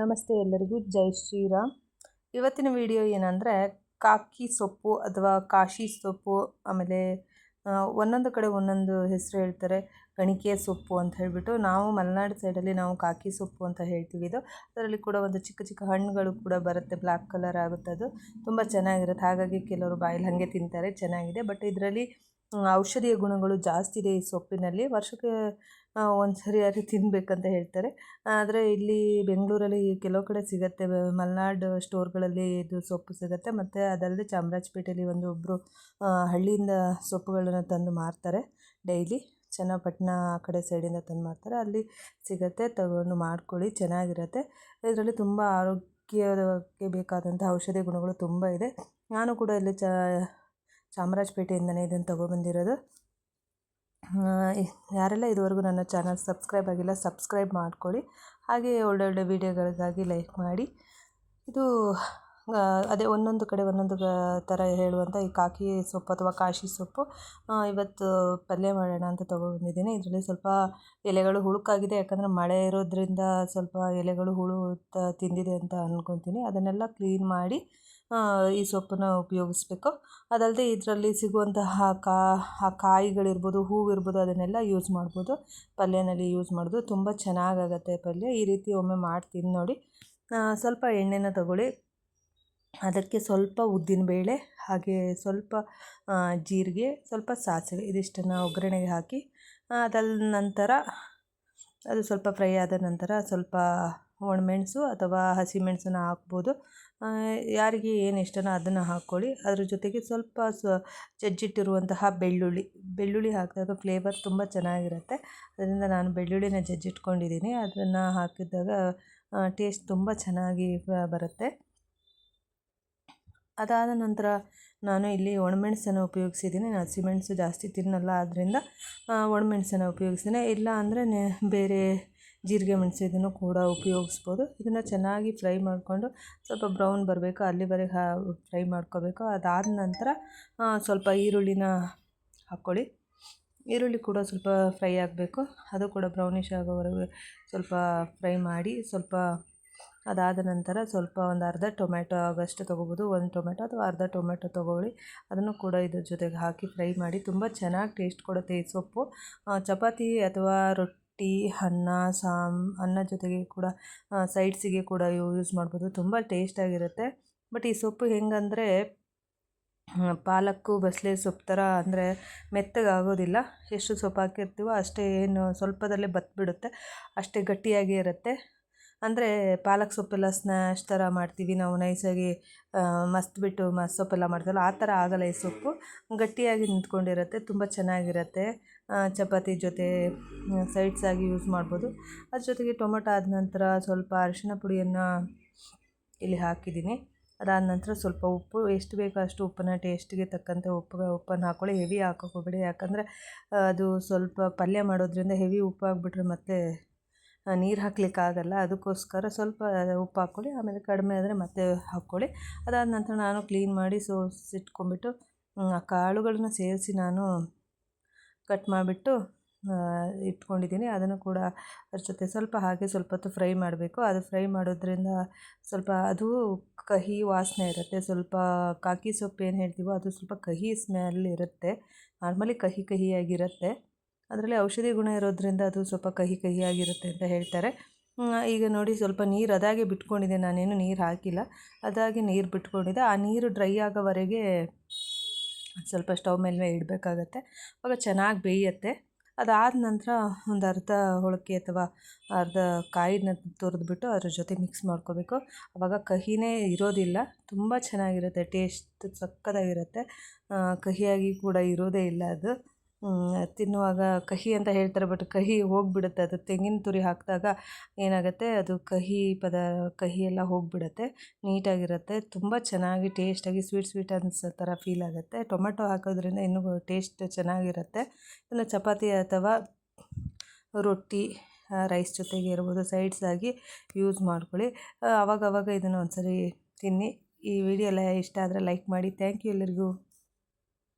ನಮಸ್ತೆ ಎಲ್ಲರಿಗೂ. ಜೈ ಶ್ರೀರಾಮ್. ಇವತ್ತಿನ ವಿಡಿಯೋ ಏನಂದರೆ, ಕಾಕಿ ಸೊಪ್ಪು ಅಥವಾ ಕಾಶಿ ಸೊಪ್ಪು, ಆಮೇಲೆ ಒಂದೊಂದು ಕಡೆ ಒಂದೊಂದು ಹೆಸರು ಹೇಳ್ತಾರೆ, ಗಣಿಕೆ ಸೊಪ್ಪು ಅಂತ ಹೇಳಿಬಿಟ್ಟು. ನಾವು ಮಲೆನಾಡು ಸೈಡಲ್ಲಿ ನಾವು ಕಾಕಿ ಸೊಪ್ಪು ಅಂತ ಹೇಳ್ತೀವಿ ಇದು. ಅದರಲ್ಲಿ ಕೂಡ ಒಂದು ಚಿಕ್ಕ ಚಿಕ್ಕ ಹಣ್ಣುಗಳು ಕೂಡ ಬರುತ್ತೆ, ಬ್ಲ್ಯಾಕ್ ಕಲರ್ ಆಗುತ್ತೆ ಅದು. ತುಂಬ ಚೆನ್ನಾಗಿರುತ್ತೆ. ಹಾಗಾಗಿ ಕೆಲವರು ಬಾಯಲ್ಲಿ ಹಾಗೆ ತಿಂತಾರೆ, ಚೆನ್ನಾಗಿದೆ. ಬಟ್ ಇದರಲ್ಲಿ, ಔಷಧೀಯ ಗುಣಗಳು ಜಾಸ್ತಿ ಇದೆ ಈ ಸೊಪ್ಪಿನಲ್ಲಿ. ವರ್ಷಕ್ಕೆ ಒಂದು ಸರಿ ಯಾರು ತಿನ್ನಬೇಕಂತ ಹೇಳ್ತಾರೆ. ಆದರೆ ಇಲ್ಲಿ ಬೆಂಗಳೂರಲ್ಲಿ ಕೆಲವು ಕಡೆ ಸಿಗುತ್ತೆ. ಮಲೆನಾಡು ಸ್ಟೋರ್ಗಳಲ್ಲಿ ಇದು ಸೊಪ್ಪು ಸಿಗುತ್ತೆ. ಮತ್ತು ಅದಲ್ಲದೆ ಚಾಮರಾಜಪೇಟೆಯಲ್ಲಿ ಒಂದು ಒಬ್ಬರು ಹಳ್ಳಿಯಿಂದ ಸೊಪ್ಪುಗಳನ್ನು ತಂದು ಮಾರ್ತಾರೆ ಡೈಲಿ. ಚನ್ನಪಟ್ಟಣ ಆ ಕಡೆ ಸೈಡಿಂದ ತಂದು ಮಾರ್ತಾರೆ. ಅಲ್ಲಿ ಸಿಗುತ್ತೆ. ತಗೊಂಡು ಮಾಡ್ಕೊಳ್ಳಿ. ಚೆನ್ನಾಗಿರುತ್ತೆ. ಇದರಲ್ಲಿ ತುಂಬ ಆರೋಗ್ಯಕ್ಕೆ ಬೇಕಾದಂಥ ಔಷಧಿ ಗುಣಗಳು ತುಂಬ ಇದೆ. ನಾನು ಕೂಡ ಇಲ್ಲಿ ಚ, ಚಾಮರಾಜಪೇಟೆಯಿಂದನೇ ಇದನ್ನು ತೊಗೊಬಂದಿರೋದು ಯಾರೆಲ್ಲ ಇದುವರೆಗೂ ನನ್ನ ಚಾನಲ್ ಸಬ್ಸ್ಕ್ರೈಬ್ ಆಗಿಲ್ಲ, ಸಬ್ಸ್ಕ್ರೈಬ್ ಮಾಡ್ಕೊಳ್ಳಿ. ಹಾಗೆ ಒಳ್ಳೊಳ್ಳೆ ವೀಡಿಯೋಗಳಿಗಾಗಿ ಲೈಕ್ ಮಾಡಿ. ಇದು ಅದೇ ಒಂದೊಂದು ಕಡೆ ಒಂದೊಂದು ಥರ ಹೇಳುವಂಥ ಈ ಕಾಕಿ ಸೊಪ್ಪು ಅಥವಾ ಕಾಶಿ ಸೊಪ್ಪು ಇವತ್ತು ಪಲ್ಯ ಮಾಡೋಣ ಅಂತ ತೊಗೊಬಂದಿದ್ದೀನಿ ಇದರಲ್ಲಿ ಸ್ವಲ್ಪ ಎಲೆಗಳು ಹುಳುಕಾಗಿದೆ, ಯಾಕಂದರೆ ಮಳೆ ಇರೋದ್ರಿಂದ ಸ್ವಲ್ಪ ಎಲೆಗಳು ಹುಳು ತಿಂದಿದೆ ಅಂತ ಅಂದ್ಕೊತೀನಿ ಅದನ್ನೆಲ್ಲ ಕ್ಲೀನ್ ಮಾಡಿ ಈ ಸೊಪ್ಪನ್ನ ಉಪಯೋಗಿಸ್ಬೇಕು. ಅದಲ್ಲದೆ ಇದರಲ್ಲಿ ಸಿಗುವಂತಹ ಕಾ, ಆ ಕಾಯಿಗಳಿರ್ಬೋದು, ಹೂವಿರ್ಬೋದು, ಅದನ್ನೆಲ್ಲ ಯೂಸ್ ಮಾಡ್ಬೋದು. ಪಲ್ಯನಲ್ಲಿ ಯೂಸ್ ಮಾಡೋದು ತುಂಬ ಚೆನ್ನಾಗಾಗತ್ತೆ ಪಲ್ಯ. ಈ ರೀತಿ ಒಮ್ಮೆ ಮಾಡಿ ಮಾಡ್ತೀನಿ ನೋಡಿ. ಸ್ವಲ್ಪ ಎಣ್ಣೆನ ತಗೊಳ್ಳಿ. ಅದಕ್ಕೆ ಸ್ವಲ್ಪ ಉದ್ದಿನಬೇಳೆ ಹಾಗೆ ಸ್ವಲ್ಪ ಜೀರಿಗೆ, ಸ್ವಲ್ಪ ಸಾಸಿವೆ ಇದಿಷ್ಟನ್ನು ಒಗ್ಗರಣೆಗೆ ಹಾಕಿ ಅದಲ್ ನಂತರ ಅದು ಸ್ವಲ್ಪ ಫ್ರೈ ಆದ ನಂತರ ಸ್ವಲ್ಪ ಒಣಮೆಣಸು ಅಥವಾ ಹಸಿಮೆಣಸನ್ನ ಹಾಕ್ಬೋದು. ಯಾರಿಗೆ ಏನು ಇಷ್ಟನೋ ಅದನ್ನು ಹಾಕ್ಕೊಳ್ಳಿ ಅದ್ರ ಜೊತೆಗೆ ಸ್ವಲ್ಪ ಸ, ಜಜ್ಜಿಟ್ಟಿರುವಂತಹ ಬೆಳ್ಳುಳ್ಳಿ. ಬೆಳ್ಳುಳ್ಳಿ ಹಾಕಿದಾಗ ಫ್ಲೇವರ್ ತುಂಬ ಚೆನ್ನಾಗಿರುತ್ತೆ. ಅದರಿಂದ ನಾನು ಬೆಳ್ಳುಳ್ಳಿನ ಜಜ್ಜಿಟ್ಕೊಂಡಿದ್ದೀನಿ. ಅದನ್ನು ಹಾಕಿದಾಗ ಟೇಸ್ಟ್ ತುಂಬ ಚೆನ್ನಾಗಿ ಬರುತ್ತೆ. ಅದಾದ ನಂತರ ನಾನು ಇಲ್ಲಿ ಒಣಮೆಣಸನ್ನು ಉಪಯೋಗಿಸಿದ್ದೀನಿ. ನಾನು ಹಸಿಮೆಣಸು ಜಾಸ್ತಿ ತಿನ್ನಲ್ಲ. ಆದ್ದರಿಂದ ಒಣಮೆಣಸನ್ನು ಉಪಯೋಗಿಸ್ತೀನಿ. ಇಲ್ಲ ಅಂದರೆ ಬೇರೆ ಜೀರಿಗೆ ಮೆಣಸು ಇದನ್ನು ಕೂಡ ಉಪಯೋಗಿಸ್ಬೋದು. ಇದನ್ನು ಚೆನ್ನಾಗಿ ಫ್ರೈ ಮಾಡಿಕೊಂಡು ಸ್ವಲ್ಪ ಬ್ರೌನ್ ಬರಬೇಕು, ಅಲ್ಲಿವರೆಗೆ ಹಾ ಫ್ರೈ ಮಾಡ್ಕೋಬೇಕು. ಅದಾದ ನಂತರ ಸ್ವಲ್ಪ ಈರುಳ್ಳಿನ ಹಾಕ್ಕೊಳ್ಳಿ. ಈರುಳ್ಳಿ ಕೂಡ ಸ್ವಲ್ಪ ಫ್ರೈ ಆಗಬೇಕು. ಅದು ಕೂಡ ಬ್ರೌನಿಷ್ ಆಗೋವರೆಗೆ ಸ್ವಲ್ಪ ಫ್ರೈ ಮಾಡಿ, ಸ್ವಲ್ಪ ಅದಾದ ನಂತರ ಸ್ವಲ್ಪ ಒಂದು ಅರ್ಧ ಟೊಮೆಟೊ ಆಗಷ್ಟು ತೊಗೋಬೋದು. ಒಂದು ಟೊಮೆಟೊ ಅಥವಾ ಅರ್ಧ ಟೊಮೆಟೊ ತೊಗೊಳ್ಳಿ ಅದನ್ನು ಕೂಡ ಇದ್ರ ಜೊತೆಗೆ ಹಾಕಿ ಫ್ರೈ ಮಾಡಿ, ತುಂಬ ಚೆನ್ನಾಗಿ ಟೇಸ್ಟ್ ಕೊಡುತ್ತೆ ಈ ಸೊಪ್ಪು. ಚಪಾತಿ ಅಥವಾ ರೊಟ್ಟಿ ಅನ್ನ, ಸಾಮ್, ಅನ್ನ ಜೊತೆಗೆ ಕೂಡ ಸೈಡ್ಸಿಗೆ ಕೂಡ ಯೂಸ್ ಮಾಡ್ಬೋದು. ತುಂಬ ಟೇಸ್ಟಾಗಿರುತ್ತೆ ಬಟ್ ಈ ಸೊಪ್ಪು ಹೆಂಗಂದರೆ ಪಾಲಕ್ಕು ಬಸಳೆ ಸೊಪ್ಪು ಥರ ಅಂದರೆ ಮೆತ್ತಗಾಗೋದಿಲ್ಲ. ಎಷ್ಟು ಸೊಪ್ಪು ಹಾಕಿರ್ತೀವೋ ಅಷ್ಟೇ ಏನು ಸ್ವಲ್ಪದಲ್ಲೇ ಬತ್ಬಿಡುತ್ತೆ. ಅಷ್ಟೇ ಗಟ್ಟಿಯಾಗಿ ಇರುತ್ತೆ. ಅಂದರೆ ಪಾಲಕ್ ಸೊಪ್ಪೆಲ್ಲ ಸ್ನ್ಯಾಶ್ ಥರ ಮಾಡ್ತೀವಿ. ನಾವು ನೈಸಾಗಿ ಮಸ್ತ್ಬಿಟ್ಟು ಮಸ್ ಸೊಪ್ಪೆಲ್ಲ ಮಾಡ್ತೀವಲ್ಲ, ಆ ಥರ ಆಗಲ್ಲ ಈ ಸೊಪ್ಪು. ಗಟ್ಟಿಯಾಗಿ ನಿಂತ್ಕೊಂಡಿರುತ್ತೆ. ತುಂಬ ಚೆನ್ನಾಗಿರುತ್ತೆ. ಚಪಾತಿ ಜೊತೆ ಸೈಡ್ಸ್ ಆಗಿ ಯೂಸ್ ಮಾಡ್ಬೋದು. ಅದ್ರ ಜೊತೆಗೆ ಟೊಮೊಟೊ ಆದ ನಂತರ ಸ್ವಲ್ಪ ಅರಿಶಿಣ ಪುಡಿಯನ್ನು ಇಲ್ಲಿ ಹಾಕಿದ್ದೀನಿ. ಅದಾದ ನಂತರ ಸ್ವಲ್ಪ ಉಪ್ಪು, ಎಷ್ಟು ಬೇಕೋ ಅಷ್ಟು ಉಪ್ಪನ್ನ ಟೇಸ್ಟಿಗೆ ತಕ್ಕಂತೆ ಉಪ್ಪು, ಉಪ್ಪನ್ನು ಹಾಕ್ಕೊಳ್ಳಿ ಹೆವಿ ಹಾಕೋಕೆ ಹೋಗಬೇಡಿ ಯಾಕಂದರೆ ಅದು ಸ್ವಲ್ಪ ಪಲ್ಯ ಮಾಡೋದ್ರಿಂದ ಹೆವಿ ಉಪ್ಪು ಹಾಕ್ಬಿಟ್ರೆ ಮತ್ತೆ ನೀರು ಹಾಕ್ಲಿಕ್ಕಾಗಲ್ಲ ಅದಕ್ಕೋಸ್ಕರ ಸ್ವಲ್ಪ ಉಪ್ಪು ಹಾಕ್ಕೊಳ್ಳಿ ಆಮೇಲೆ ಕಡಿಮೆ ಆದರೆ ಮತ್ತೆ ಹಾಕ್ಕೊಳ್ಳಿ ಅದಾದ ನಂತರ ನಾನು ಕ್ಲೀನ್ ಮಾಡಿ ಸೋಸಿಟ್ಕೊಂಡ್ಬಿಟ್ಟು ಕಾಳುಗಳನ್ನ ಸೇರಿಸಿ ನಾನು ಕಟ್ ಮಾಡಿಬಿಟ್ಟು ಇಟ್ಕೊಂಡಿದ್ದೀನಿ. ಅದನ್ನು ಕೂಡ ಅದ್ರ ಜೊತೆ ಸ್ವಲ್ಪ ಹಾಗೆ ಸ್ವಲ್ಪ ಹೊತ್ತು ಫ್ರೈ ಮಾಡಬೇಕು. ಅದು ಫ್ರೈ ಮಾಡೋದ್ರಿಂದ ಸ್ವಲ್ಪ ಅದು ಕಹಿ ವಾಸನೆ ಇರುತ್ತೆ. ಸ್ವಲ್ಪ ಕಾಕಿ ಸೊಪ್ಪು ಏನು ಹೇಳ್ತೀವೋ ಅದು ಸ್ವಲ್ಪ ಕಹಿ ಸ್ಮೆಲ್ ಇರುತ್ತೆ. ನಾರ್ಮಲಿ ಕಹಿ ಕಹಿಯಾಗಿರುತ್ತೆ. ಅದರಲ್ಲಿ ಔಷಧಿ ಗುಣ ಇರೋದ್ರಿಂದ ಅದು ಸ್ವಲ್ಪ ಕಹಿ ಕಹಿಯಾಗಿರುತ್ತೆ ಅಂತ ಹೇಳ್ತಾರೆ. ಈಗ ನೋಡಿ ಸ್ವಲ್ಪ ನೀರು ಅದಾಗೆ ಬಿಟ್ಕೊಂಡಿದೆ ನಾನೇನು ನೀರು ಹಾಕಿಲ್ಲ. ಅದಾಗೆ ನೀರು ಬಿಟ್ಕೊಂಡಿದ್ದೆ. ಆ ನೀರು ಡ್ರೈ ಆಗೋವರೆಗೆ ಸ್ವಲ್ಪ ಸ್ಟವ್ ಮೇಲೆ ಇಡಬೇಕಾಗತ್ತೆ. ಆವಾಗ ಚೆನ್ನಾಗಿ ಬೇಯುತ್ತೆ. ಅದಾದ ನಂತರ ಒಂದು ಅರ್ಧ ಹೋಳಿಗೆ ಅಥವಾ ಅರ್ಧ ಕಾಯಿನ ತುರಿದ್ಬಿಟ್ಟು ಅದ್ರ ಜೊತೆ ಮಿಕ್ಸ್ ಮಾಡ್ಕೋಬೇಕು. ಆವಾಗ ಕಹಿನೇ ಇರೋದಿಲ್ಲ. ತುಂಬ ಚೆನ್ನಾಗಿರುತ್ತೆ. ಟೇಸ್ಟ್ ಸಕ್ಕತ್ತಾಗಿರುತ್ತೆ. ಕಹಿಯಾಗಿ ಕೂಡ ಇರೋದೇ ಇಲ್ಲ ಅದು. ತಿನ್ನುವಾಗ ಕಹಿ ಅಂತ ಹೇಳ್ತಾರೆ ಬಟ್ ಕಹಿ ಹೋಗಿಬಿಡುತ್ತೆ. ಅದು ತೆಂಗಿನ ತುರಿ ಹಾಕಿದಾಗ ಏನಾಗುತ್ತೆ, ಅದು ಕಹಿ ಪದ, ಕಹಿ ಎಲ್ಲ ಹೋಗಿಬಿಡುತ್ತೆ, ನೀಟಾಗಿರುತ್ತೆ, ತುಂಬ ಚೆನ್ನಾಗಿ ಟೇಸ್ಟಾಗಿ ಸ್ವೀಟ್ ಸ್ವೀಟ್ ಅನ್ಸೋ ಥರ ಫೀಲ್ ಆಗುತ್ತೆ. ಟೊಮೆಟೊ ಹಾಕೋದ್ರಿಂದ ಇನ್ನೂ ಟೇಸ್ಟ್ ಚೆನ್ನಾಗಿರುತ್ತೆ. ಇನ್ನು ಚಪಾತಿ ಅಥವಾ ರೊಟ್ಟಿ ರೈಸ್ ಜೊತೆಗೆ ಇರ್ಬೋದು ಸೈಡ್ಸ್ ಆಗಿ ಯೂಸ್ ಮಾಡ್ಕೊಳ್ಳಿ. ಆವಾಗವಾಗ ಇದನ್ನು ಒಂದ್ಸರಿ ತಿನ್ನಿ. ಈ ವಿಡಿಯೋ ಎಲ್ಲ ಇಷ್ಟ ಆದರೆ ಲೈಕ್ ಮಾಡಿ. ಥ್ಯಾಂಕ್ ಯು ಎಲ್ಲರಿಗೂ.